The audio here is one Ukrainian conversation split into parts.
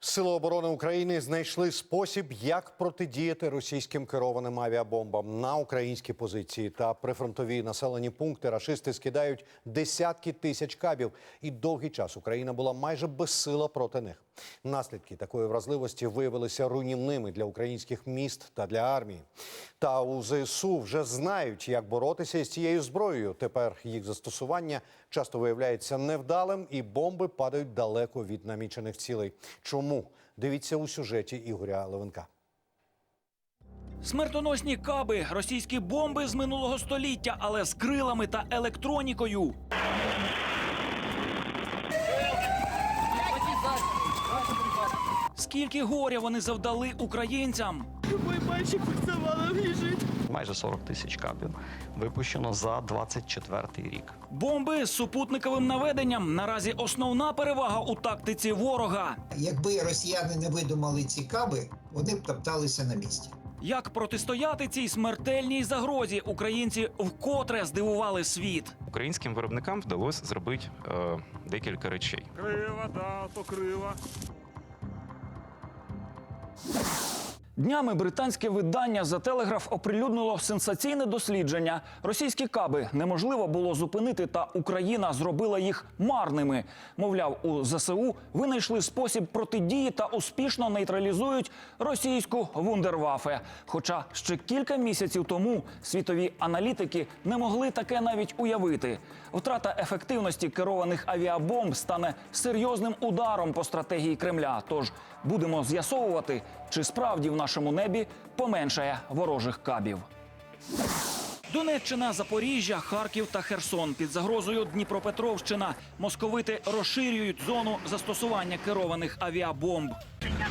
Сили оборони України знайшли спосіб, як протидіяти російським керованим авіабомбам на українські позиції та прифронтові населені пункти. Рашисти скидають десятки тисяч кабів, і довгий час Україна була майже безсила проти них. Наслідки такої вразливості виявилися руйнівними для українських міст та для армії. Та у ЗСУ вже знають, як боротися із цією зброєю. Тепер їх застосування часто виявляється невдалим, і бомби падають далеко від намічених цілей. Чому дивіться у сюжеті Ігоря Левенка? Смертоносні каби, російські бомби з минулого століття, але з крилами та електронікою. Скільки горя вони завдали українцям? Мой мальчик завалом лежит. майже 40 тисяч кабів випущено за 24 рік. Бомби з супутниковим наведенням наразі основна перевага у тактиці ворога. Якби росіяни не видумали ці каби, вони б топталися на місці. Як протистояти цій смертельній загрозі, українці вкотре здивували світ. Українським виробникам вдалося зробити е, декілька речей. Крила, да, то Yeah. Днями британське видання за телеграф оприлюднило сенсаційне дослідження. Російські каби неможливо було зупинити, та Україна зробила їх марними. Мовляв, у ЗСУ винайшли спосіб протидії та успішно нейтралізують російську вундервафе. Хоча ще кілька місяців тому світові аналітики не могли таке навіть уявити. Втрата ефективності керованих авіабомб стане серйозним ударом по стратегії Кремля. Тож будемо з'ясовувати, чи справді в нашому небі поменшає ворожих кабів. Донеччина, Запоріжжя, Харків та Херсон під загрозою Дніпропетровщина. Московити розширюють зону застосування керованих авіабомб.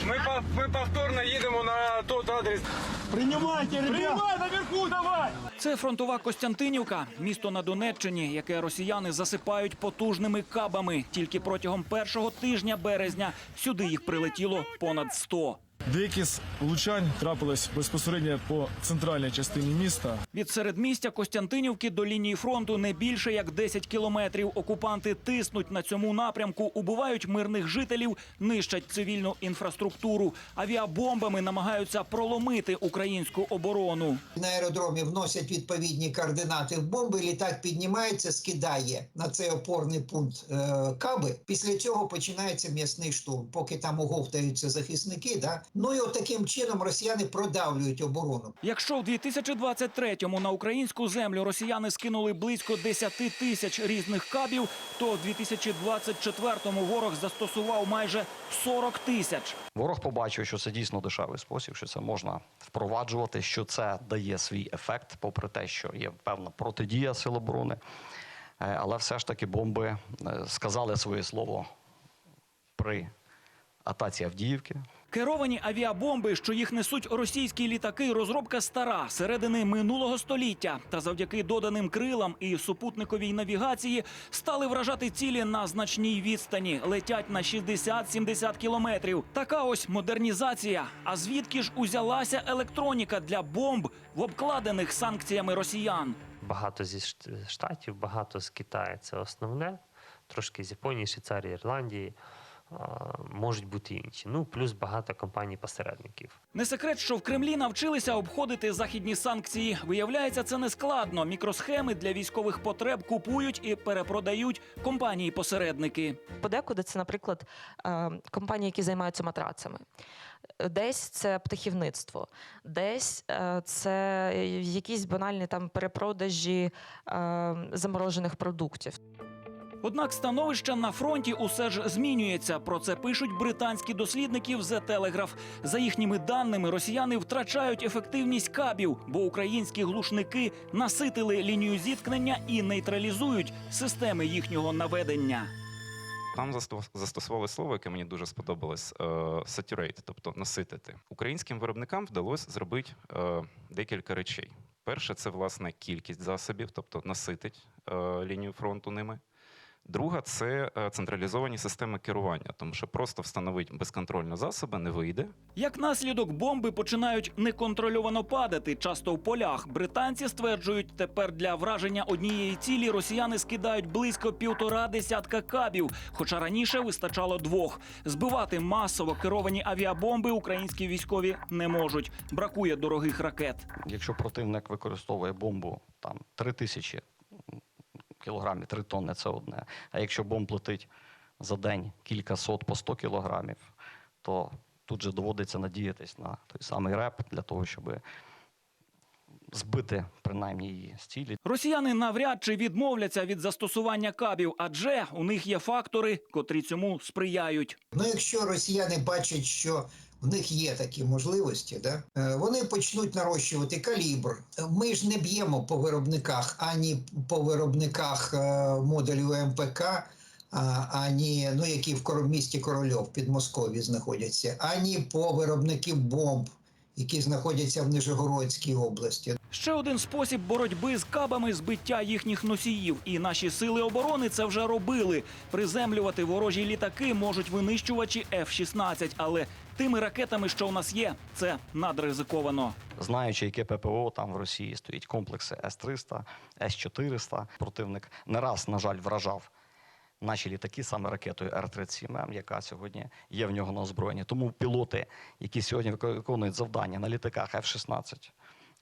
Ми, ми повторно їдемо на тот адрес. Принимайте, ребят! Принимай наверху, давай! Це фронтова Костянтинівка, місто на Донеччині, яке росіяни засипають потужними кабами. Тільки протягом першого тижня березня сюди їх прилетіло понад 100. Деякі з влучань трапились безпосередньо по центральній частині міста. Від середмістя Костянтинівки до лінії фронту не більше як 10 кілометрів. Окупанти тиснуть на цьому напрямку, убивають мирних жителів, нищать цивільну інфраструктуру. Авіабомбами намагаються проломити українську оборону. На аеродромі вносять відповідні координати в бомби. Літак піднімається, скидає на цей опорний пункт е, каби. Після цього починається м'ясний штурм, поки там оговтаються захисники. Да? Ну і от таким чином росіяни продавлюють оборону. Якщо в 2023-му на українську землю росіяни скинули близько 10 тисяч різних кабів, то в 2024-му ворог застосував майже 40 тисяч. Ворог побачив, що це дійсно дешевий спосіб, що це можна впроваджувати, що це дає свій ефект, попри те, що є певна протидія сил оборони. Е, Але все ж таки бомби е, сказали своє слово при атаці Авдіївки. Керовані авіабомби, що їх несуть російські літаки, розробка стара середини минулого століття. Та завдяки доданим крилам і супутниковій навігації стали вражати цілі на значній відстані, летять на 60-70 кілометрів. Така ось модернізація. А звідки ж узялася електроніка для бомб в обкладених санкціями росіян? Багато зі штатів, багато з Китаю це основне. Трошки з Японії, Швейцарії, Ірландії. Можуть бути інші. Ну, плюс багато компаній-посередників. Не секрет, що в Кремлі навчилися обходити західні санкції. Виявляється, це не складно. Мікросхеми для військових потреб купують і перепродають компанії-посередники. Подекуди це, наприклад, е, компанії, які займаються матрацами. Десь це птахівництво, десь е, це якісь банальні там перепродажі е, заморожених продуктів. Однак становище на фронті усе ж змінюється. Про це пишуть британські дослідники в The Telegraph. За їхніми даними, росіяни втрачають ефективність кабів, бо українські глушники наситили лінію зіткнення і нейтралізують системи їхнього наведення. Там засто- застосували слово, яке мені дуже сподобалось saturate, тобто наситити. Українським виробникам вдалося зробити е, декілька речей. Перше, це власне кількість засобів, тобто наситить е, лінію фронту ними. Друга це е, централізовані системи керування, тому що просто встановити безконтрольно засоби не вийде. Як наслідок, бомби починають неконтрольовано падати, часто в полях. Британці стверджують, тепер для враження однієї цілі росіяни скидають близько півтора десятка кабів, хоча раніше вистачало двох. Збивати масово керовані авіабомби українські військові не можуть. Бракує дорогих ракет. Якщо противник використовує бомбу там 3 тисячі кілограмів, 3 тонни це одне. А якщо бомб летить за день кілька сот по 100 кілограмів, то тут же доводиться надіятись на той самий реп для того, щоб збити принаймні її з цілі. Росіяни навряд чи відмовляться від застосування кабів, адже у них є фактори, котрі цьому сприяють. Ну, якщо росіяни бачать, що в них є такі можливості, да, е, вони почнуть нарощувати калібр. Ми ж не б'ємо по виробниках ані по виробниках е, модулів МПК, ані ну, які в місті Корольов під Москові знаходяться, ані по виробників бомб, які знаходяться в Нижегородській області. Ще один спосіб боротьби з кабами збиття їхніх носіїв. І наші сили оборони це вже робили. Приземлювати ворожі літаки можуть винищувачі F-16, але тими ракетами, що у нас є, це надризиковано. Знаючи, яке ППО там в Росії стоїть комплекси С-300, С-400, противник не раз, на жаль, вражав наші літаки саме ракетою Р-37М, яка сьогодні є в нього на озброєнні. Тому пілоти, які сьогодні виконують завдання на літаках F-16,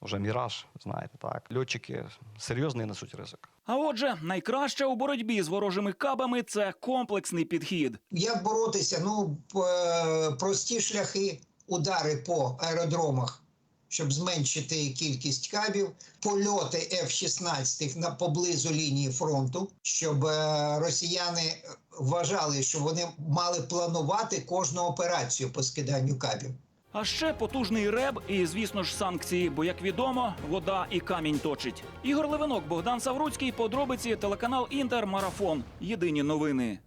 вже Міраж, знаєте, так, льотчики серйозний несуть ризик. А отже, найкраще у боротьбі з ворожими кабами це комплексний підхід. Як боротися? Ну, е, прості шляхи, удари по аеродромах, щоб зменшити кількість кабів, польоти F-16 на поблизу лінії фронту, щоб е, росіяни вважали, що вони мали планувати кожну операцію по скиданню кабів. А ще потужний реб і, звісно ж, санкції. Бо, як відомо, вода і камінь точить. Ігор Левинок, Богдан Савруцький, подробиці, телеканал Інтер, Марафон. Єдині новини.